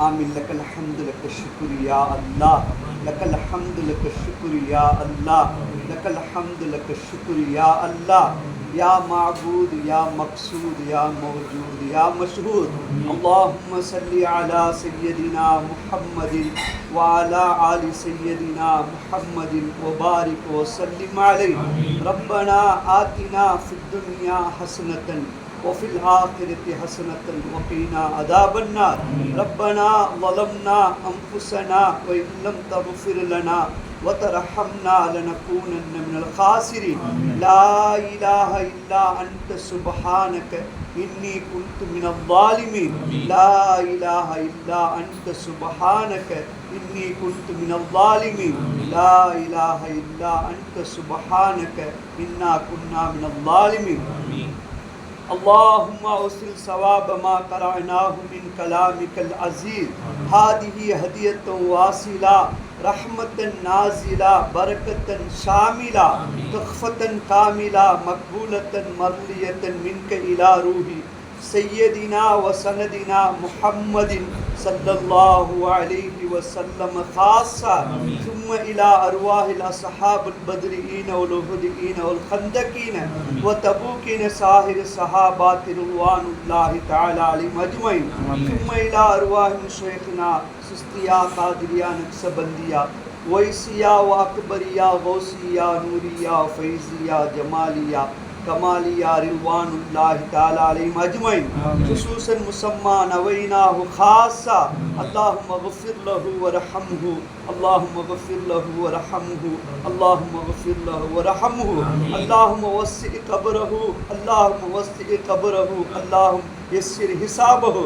آمين. لك الحمد لك الشكر يا الله. لك الحمد لك الشكر يا الله. لك الحمد لك الشكر يا الله. يا معبود يا مقصود يا موجود يا مشهود. اللهم صل على سيدنا محمد وعلى آل سيدنا محمد وبارك وسلم عليه. ربنا آتنا في الدنيا حسنة وفي الآخرة حسنة وقنا عذاب النار. ربنا ظلمنا أنفسنا وإن لم تغفر لنا وترحمنا لنكونن من الخاسرين. لا إله إلا أنت سبحانك إني كنت من الظالمين. لا إله إلا أنت سبحانك إني كنت من الظالمين. لا إله إلا أنت سبحانك إنا كنا من الظالمين. اللهم اوصل ثواب ما قرأناه من كلامك العزيز. هذه هدية واصلة رحمة نازلة بركة شاملة تخفة كاملة مقبولة مرلية منك إلى روحي. سيدنا وسندنا محمد صلى الله عليه وسلم خاصة ثم إلى أرواح الأصحاب البدريين والهدئين والخندقين وتبوكين ساهر الصحابات رضوان الله تعالى عليهم أجمعين. ثم إلى أرواح شيخنا سستيا قادريا نقصبنديا ويسيا وأكبريا غوسيا نوريا فيزيا جماليا كماليا رضوان الله تعالى عليهم أجمعين. خصوصا مسمى نويناه خاصة اللهم اغفر له وارحمه اللهم اغفر له وارحمه اللهم اغفر له وارحمه اللهم وسع قبره. اللهم وسع قبره. اللهم يسر حسابه.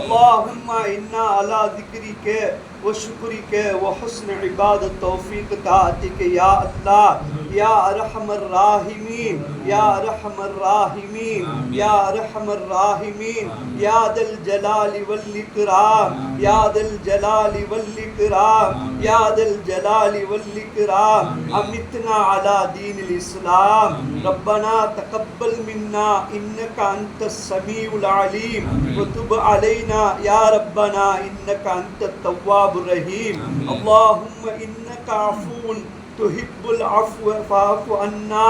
اللهم إنا على ذكرك وشكرك وحسن عبادة توفيق طاعتك يا الله. يا أرحم الراحمين. يا أرحم الراحمين. يا أرحم الراحمين. يا ذا الجلال والإكرام. يا ذا الجلال والإكرام. يا ذا الجلال والإكرام. أمتنا على دين الإسلام. ربنا تقبل منا إنك أنت السميع العليم. وتب علينا يا ربنا إنك أنت التواب الرحيم. اللهم إنك عفو துஹிப்புல் அஃப்வ Faf அன்னா.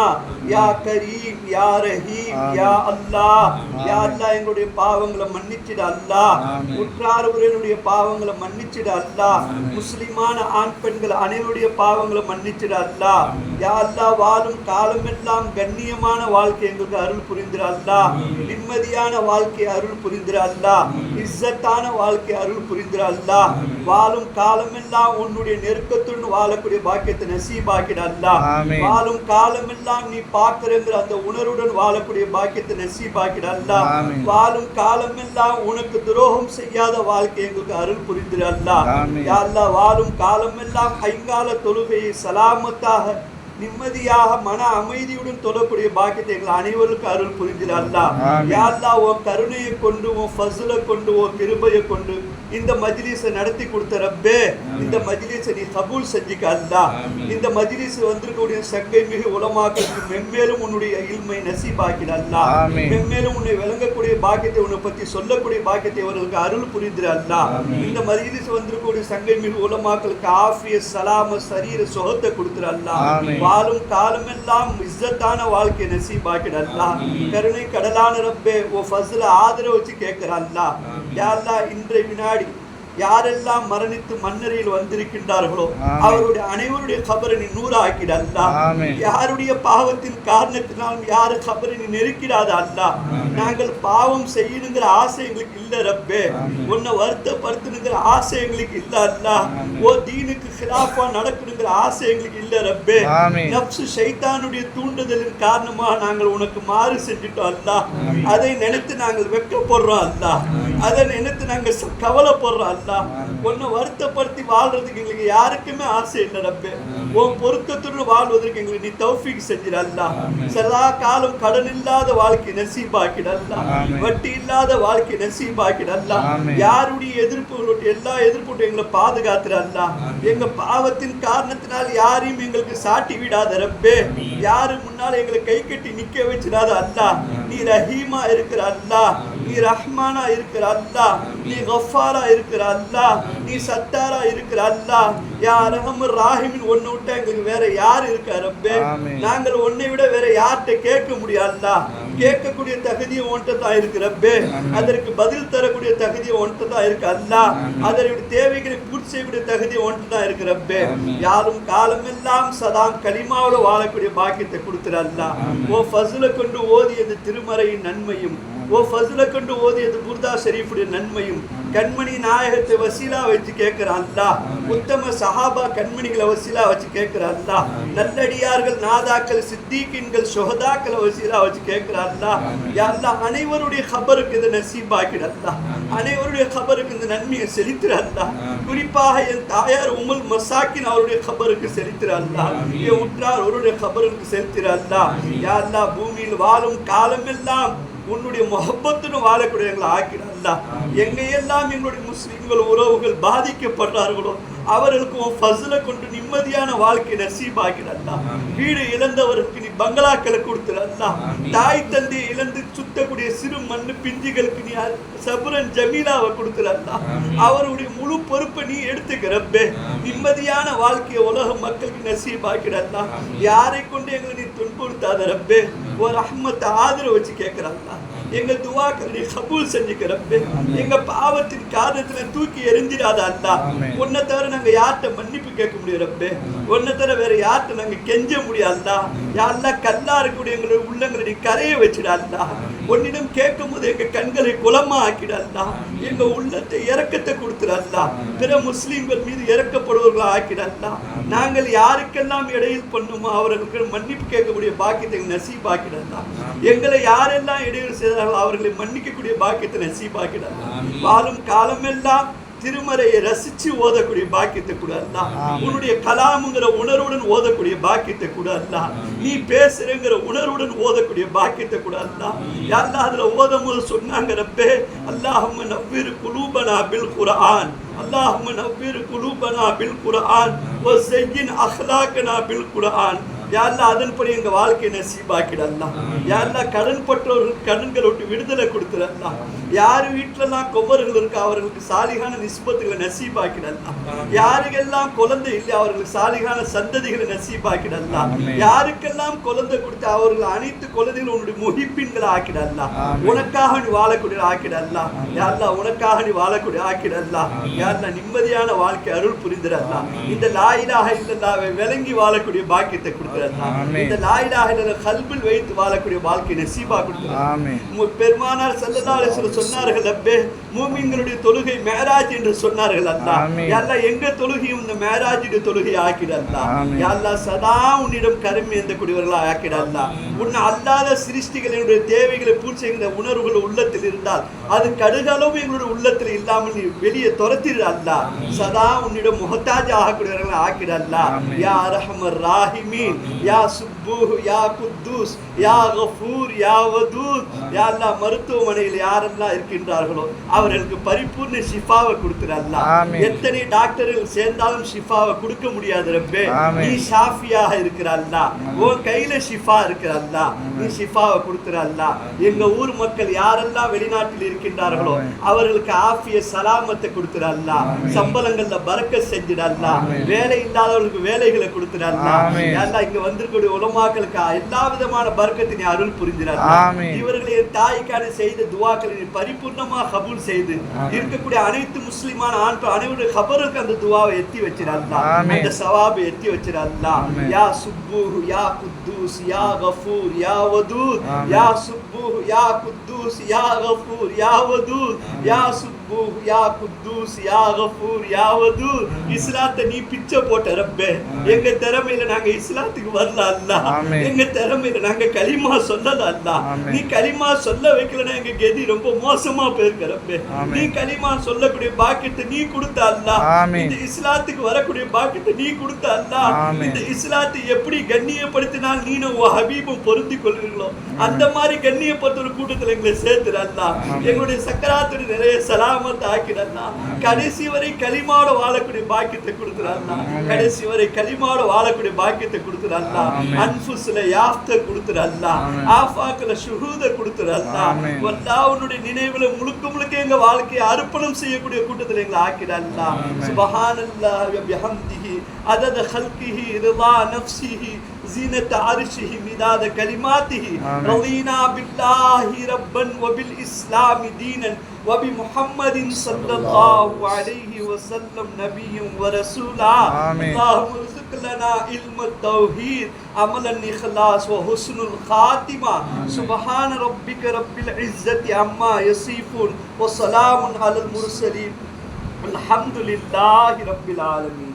யா கரீம் யா ரஹீம் யா அல்லாஹ். யா அல்லாஹ் எங்களுடைய பாவங்களை மன்னிச்சிட அல்லாஹ். உற்றார் உரையினுடைய பாவங்களை மன்னிச்சிட அல்லாஹ். முஸ்லிமான ஆண் பெண்கள் அனைவருடைய பாவங்களை மன்னிச்சிட அல்லாஹ். யா அல்லாஹ் வாழும் காலமெல்லாம் கண்ணியமான வாழ்க்கை எங்களுக்கு அருள் புரிந்திர அல்லாஹ். நிம்மதியான வாழ்க்கை அருள் புரிந்திர அல்லாஹ். இஸ்ஸத்தான வாழ்க்கை அருள் புரிந்திர அல்லாஹ். வாழும் காலமெல்லாம் உன்னுடைய நெருக்கத்துடன் வாழக்கூடிய பாக்கியத்தை நசி அல்லாஹ் ஆமீன். வாழும் காலமெல்லாம் நீ பார்க்கிறங்கிற அந்த உணர்வுடன் வாழக்கூடிய பாக்கியத்தை நசீபாக்கிட அல்லாஹ் ஆமீன். வாழும் காலமெல்லாம் உனக்கு துரோகம் செய்யாத வாழ்க்கை எங்களுக்கு அருள் புரிந்திரு அல்லாஹ் ஆமீன். யா அல்லாஹ் வாழும் காலமெல்லாம் ஐங்கால தொழுகையை சலாமத்தாக நிம்மதியாக மன அமைதியுடன் தொழக்கூடிய பாக்கியத்தை எங்கள் அனைவருக்கும் அருள் புரிஞ்சிரு அல்லாஹ் ஆமீன். யா அல்லாஹ் உன் கருணையை கொண்டு உன் ஃபஸ்ல கொண்டு உன் கிருபையை கொண்டு இந்த மஜ்லிஸை நடத்தி கொடுத்த ரப்பே இந்த மஜ்லிஸை நீ கபூல் செஞ்சுக்க அல்லாஹ் இந்த மஜ்லிஸ் வந்திருக்கக்கூடிய சங்கை மிகு உலமாக்களுக்கு மென்மேலும் உன்னுடைய இல்மை நசீபாக்கிட ஆமீன். மென்மேலும் உன்னை விளங்கக்கூடிய பாக்கியத்தை உன்னை பத்தி சொல்லக்கூடிய பாக்கியத்தை அவர்களுக்கு அருள் புரிந்திரு அல்லாஹ் இந்த மஜ்லிஸ் வந்திருக்கக்கூடிய சங்கை மிகு உலமாக்களுக்கு ஆஃபிய சலாம சரீர சுகத்தை கொடுத்துரு அல்லாஹ் வாழும் காலமெல்லாம் இஸ்ஸத்தான வாழ்க்கை நசீபாக்கிட அல்லாஹ் கருணை கடலான ரப்பே ஓ ஃபஸ்ல ஆதரவு வச்சு கேட்கிற அல்லாஹ் யா அல்லாஹ் இன்றைய வினாடி யாரெல்லாம் மரணித்து மண்ணறையில் வந்திருக்கின்றார்களோ. அவருடைய அனைவருடைய கபரை நீ நூறாக்கிட ஆமீன். யாருடைய பாவத்தின் காரணத்தினால் யாரு கபரை நீ நெருக்கிடாத அல்லாஹ் நாங்கள் பாவம் செய்யணுங்கிற ஆசை எங்களுக்கு இல்ல ரப்பே. உன்னை வருத்தப்படுத்தணுங்கிற ஆசை எங்களுக்கு இல்ல அல்லாஹ் ஓ தீனுக்கு ஹிலாஃபா நடக்கணுங்கிற ஆசை எங்களுக்கு இல்ல ரப்பே. நப்சு ஷைத்தானுடைய தூண்டுதலின் காரணமா நாங்கள் உனக்கு மாறு செஞ்சுட்டோம் அல்லாஹ் அதை நினைத்து நாங்கள் வெட்கப்படுறோம் அல்லாஹ் அதை நினைத்து நாங்கள் கவலைப்படுறோம் அல்லாஹ் உன்னை வருத்தப்படுத்தி வாழ்றதுக்கு எங்களுக்கு யாருக்குமே ஆசை இல்லை ரப்பே. உன் பொருத்தத்துடன் வாழ்வதற்கு எங்களுக்கு நீ தௌஃபீக் செஞ்சிட அல்லாஹ் சதா காலம் கடன் இல்லாத வாழ்க்கை நசீபாக்கிட ஆமீன். வட்டி இல்லாத வாழ்க்கை நசீபாக்கிட ஆமீன். யாருடைய எதிர்ப்புகளோட எல்லா எதிர்ப்புட்டும் எங்களை பாதுகாத்துற அல்லாஹ் எங்க பாவத்தின் காரணத்தினால் யாரையும் எங்களுக்கு சாட்டி விடாத ரப்பே. யாரு முன்னால எங்களை கை கட்டி நிக்க வச்சிடாத அல்லாஹ் நீ ரஹீமா இருக்கிற அல்லாஹ் நீ ரஹ்மானா இருக்கிற அல்லாஹ் நீ கஃபாரா இருக்கிற அல்லாஹ் நீ சத்தாரா இருக்கிற அல்லாஹ். யா ரஹமர் ராஹிமின் ஒன்னு விட்டா எங்களுக்கு வேற யார் இருக்கா ரப்பே. நாங்கள் உன்னை விட வேற யார்கிட்ட கேட்க முடியும் அல்லாஹ்? கேட்கக்கூடிய தகுதி உன்கிட்ட தான் இருக்கு ரப்பே. அதற்கு பதில் தரக்கூடிய தகுதி உன்கிட்ட தான் இருக்கு அல்லாஹ். அதனுடைய தேவைகளை பூர்த்தி செய்யக்கூடிய தகுதி உன்கிட்ட தான் இருக்கு ரப்பே. யாரும் காலமெல்லாம் சதாம் கலிமாவோட வாழக்கூடிய பாக்கியத்தை கொடுத்துற அல்லாஹ். ஓ ஃபஸ்ல கொண்டு ஓதியது திருமறையின் நன்மையும் ஓ ஃபசுல கொண்டு ஓதியது புர்தா ஷரீஃபுடைய நன்மையும் கண்மணி நாயகத்தை வசீலா வச்சு கேட்கிற அல்லா உத்தம சஹாபா கண்மணிகளை வசீலா வச்சு கேட்கிற அல்லா நல்லடியார்கள் நாதாக்கள் சித்திகின்கள் சுகதாக்களை வசீலா வச்சு கேட்கிற அல்லா யா அனைவருடைய கபருக்கு இது நசீபாக்கிட அல்லா அனைவருடைய கபருக்கு இந்த நன்மையை செலுத்துற அல்லா குறிப்பாக என் தாயார் உமல் மசாக்கின் அவருடைய கபருக்கு செலுத்துற அல்லா என் உற்றார் அவருடைய கபருக்கு செலுத்துற அல்லா யா பூமியில் வாழும் காலமெல்லாம் உன்னுடைய முகப்பத்துன்னு வாழக்கூடிய எங்களை ஆக்கிடல்லா எங்க எல்லாம் எங்களுடைய முஸ்லிம்கள் உறவுகள் பாதிக்கப்படுறார்களோ அவர்களுக்கு உன் ஃபஸ்ல கொண்டு நிம்மதியான வாழ்க்கை நசீபாக்கிடல்லா வீடு இழந்தவருக்கு நீ பங்களாக்களை கொடுத்துடல்லா தாய் தந்தையை இழந்து சுத்தக்கூடிய சிறு மண்ணு பிஞ்சுகளுக்கு நீ சபுரன் ஜமீலாவை கொடுத்துடல்லா அவருடைய முழு பொறுப்பை நீ எடுத்துக்கிறப்பே நிம்மதியான வாழ்க்கையை உலக மக்களுக்கு நசீபாக்கிடல்லா யாரை கொண்டு எங்களை நீ துன்புறுத்தாத ரப்பே? ஒரு அஹ்மத்தை ஆதரவு வச்சு கேட்கிறாங்களா எங்க துவாக்கள் கபூல் செஞ்சுக்கிறப்பே எங்க பாவத்தின் காரணத்துல தூக்கி எரிஞ்சிடாத அல்லா. உன்னை தவிர நாங்க யார்கிட்ட மன்னிப்பு கேட்க முடியும் ரப்பே? உன்னை தவிர வேற யார்கிட்ட நாங்க கெஞ்ச முடியாதா யாரெல்லாம் கல்லா இருக்கக்கூடிய எங்களுடைய உள்ளங்களை நீ கரைய வச்சிடல்லா உன்னிடம் கேட்கும் போது எங்க கண்களை குளமா ஆக்கிடல்லா எங்க உள்ளத்தை இறக்கத்தை கொடுத்துடல்லா. பிற முஸ்லிம்கள் மீது இறக்கப்படுவர்களா ஆக்கிடல்லா. நாங்கள் யாருக்கெல்லாம் இடையில் பண்ணுமோ அவர்களுக்கு மன்னிப்பு கேட்கக்கூடிய பாக்கியத்தை நசீபாக்கிடல்லா. எங்களை யாரெல்லாம் இடையூறு செய்தார்களோ அவர்களை மன்னிக்கக்கூடிய பாக்கியத்தை நசீபாக்கிடலாம் வாழும் காலமெல்லாம் திருமறையை ரசிச்சு ஓதக்கூடிய பாக்கியத்தை கூட அல்ல. உன்னுடைய கலாமுங்கிற உணர்வுடன் ஓதக்கூடிய பாக்கியத்தை கூட அல்ல. நீ பேசுறேங்கிற உணர்வுடன் ஓதக்கூடிய பாக்கியத்தை கூட அல்ல. யாரெல்லாம் அதுல ஓதும் போது சொன்னாங்க ரப்பே அல்லாஹம் நவ்விரு குலூபனா பில் குரான் அல்லாஹம் நவ்விரு குலூபனா பில் குரான் ஓ செய்யின் அஹ்லாக்கனா பில் குரான் அல்லாஹ் அதன்படி எங்க வாழ்க்கை நசீபாக்கிடலாம். யா அல்லாஹ் கடன் பற்றவர்களுக்கு கடன்களை விட்டு விடுதலை கொடுத்துடலாம். யார் வீட்டிலலாம் கொவ்வர்கள் இருக்கா அவர்களுக்கு சாலிகான நிஸ்பத்துகளை நசீபாக்கிடலாம். யாருக்கெல்லாம் குழந்தை இல்லை அவர்களுக்கு சாலிகான சந்ததிகளை நசீபாக்கிடலாம். யாருக்கெல்லாம் குழந்தை கொடுத்து அவர்கள் அனைத்து குழந்தைகளும் உன்னுடைய முகிப்பின்களை ஆக்கிடலாம். உனக்காக நீ வாழக்கூடிய ஆக்கிடலாம். யா அல்லாஹ் உனக்காக நீ வாழக்கூடிய ஆக்கிடலாம். யா அல்லாஹ் நிம்மதியான வாழ்க்கை அருள் புரிந்திடலாம். இந்த லாயிலாக இல்லல்லாவை விளங்கி வாழக்கூடிய பாக்கியத்தை கொடுத்துடலாம். இந்த லாயிலாக கல்பில் வைத்து வாழக்கூடிய வாழ்க்கை நசீபா பெருமானார் சொன்னார்கள் அப்பே மூமின்களுடைய தொழுகை மேராஜ் என்று சொன்னார்கள் எங்க தொழுகையும் இந்த மேராஜுடைய தொழுகை சதா உன்னிடம் கருமி அல்லாஹ். உன்னை அல்லாத சிருஷ்டிகளினுடைய தேவைகளை பூர்த்தி உணர்வுகள் உள்ளத்தில் இருந்தால் அது கடுகளவும் எங்களுடைய உள்ளத்தில் இல்லாமல் நீ வெளியே துரத்திடு அல்லாஹ். சதா உன்னிடம் முகத்தாஜ் ஆகக்கூடியவர்களா ஆக்கிட அல்லாஹ். ஆமென். யா அரஹமர் ராஹிமீன். யா சுப்பூஹ் யா குத்தூஸ் யா கஃபூர் யா வதூத் யா மருத்துவமனையில் யாரெல்லாம் இருக்கின்றார்களோ அவர்களுக்கு பரிபூர்ண ஷிஃபாவை கொடுத்துரு. எத்தனை டாக்டர்கள் சேர்ந்தாலும் ஷிஃபாவை கொடுக்க முடியாது ரப்பே. நீ ஷாஃபியாக இருக்கிற உன் கையில ஷிஃபா இருக்கிற நீ ஷிஃபாவை கொடுத்துரு அல்லாஹ். எங்க ஊர் மக்கள் யாரெல்லாம் வெளிநாட்டில் இருக்கின்றார்களோ. அவர்களுக்கு ஆஃபிய சலாமத்தை கொடுத்துரு அல்லாஹ். சம்பளங்கள்ல பறக்க செஞ்சிட அல்லாஹ். வேலை இல்லாதவர்களுக்கு வேலைகளை கொடுத்துரு ஆமென். இங்க வந்திருக்கக்கூடிய உலமாக்களுக்கு எல்லா விதமான பர்க்கத்தினை அருள் ஆமென். இவர்களை தாய்க்கான செய்த துவாக்களை பரிபூர்ணமா கபூல் செய்து இருக்கக்கூடிய அனைத்து முஸ்லிமான ஆண் அனைவருடைய கபருக்கு அந்த துவாவை எத்தி ஆமென். அந்த சவாபை எத்தி ஆமென். யா சுப்பூஹ் யா குத்தூஸ் யா கஃபூர் யா வதூத். யா சுப்பூஹ் யா குத்தூஸ் யா கஃபூர் யா வதூத் யா யா குத்தூஸ் யா கஃபூர் யா வதூத் இஸ்லாத்தை நீ பிச்சை போட்ட ரப்பே. எங்க திறமையில நாங்க இஸ்லாத்துக்கு வரல அல்லா. எங்க திறமையில நாங்க களிமா சொல்லல அல்லா. நீ களிமா சொல்ல வைக்கலன்னா எங்க கதி ரொம்ப மோசமா போயிருக்க ரப்பே. நீ களிமா சொல்லக்கூடிய பாக்கியத்தை நீ கொடுத்த அல்லா. இந்த இஸ்லாத்துக்கு வரக்கூடிய பாக்கியத்தை நீ கொடுத்த அல்லா. இந்த இஸ்லாத்தை எப்படி கண்ணியப்படுத்தினால் நீனும் உன் ஹபீபும் பொருந்தி கொள்வீர்களோ? அந்த மாதிரி கண்ணியப்படுத்த ஒரு கூட்டத்துல எங்களை சேர்த்துரு அல்லா எங்களுடைய சக்கராத்துடைய நிறைய சலாம் இல்லாமல் தாக்கினா கடைசி வரை களிமாட வாழக்கூடிய பாக்கியத்தை கொடுக்குறாருண்ணா கடைசி வரை களிமாட வாழக்கூடிய பாக்கியத்தை கொடுக்குறாருண்ணா அன்புஸ்ல யாஃப்த கொடுக்குறாருண்ணா ஆஃபாக்கள சுகூத கொடுக்குறாருண்ணா வல்லாவுனுடைய நினைவுல முழுக்க முழுக்க எங்க வாழ்க்கையை அர்ப்பணம் செய்யக்கூடிய கூட்டத்தில் எங்களை ஆக்கிறாருண்ணா சுபஹானல்லாஹ் பிஹம்திஹி அதத ஹல்கிஹி ரிதா நஃப்சிஹி زينة عرشه مداد كلماته. رضينا بالله ربا وبالإسلام دينا وبمحمد صلى الله عليه وسلم. نبيا ورسولا. اللهم ارزق لنا علم التوحيد عمل الإخلاص وحسن الخاتمة. سبحان ربك رب العزة عما يصفون وسلام على المرسلين. الحمد لله رب العالمين.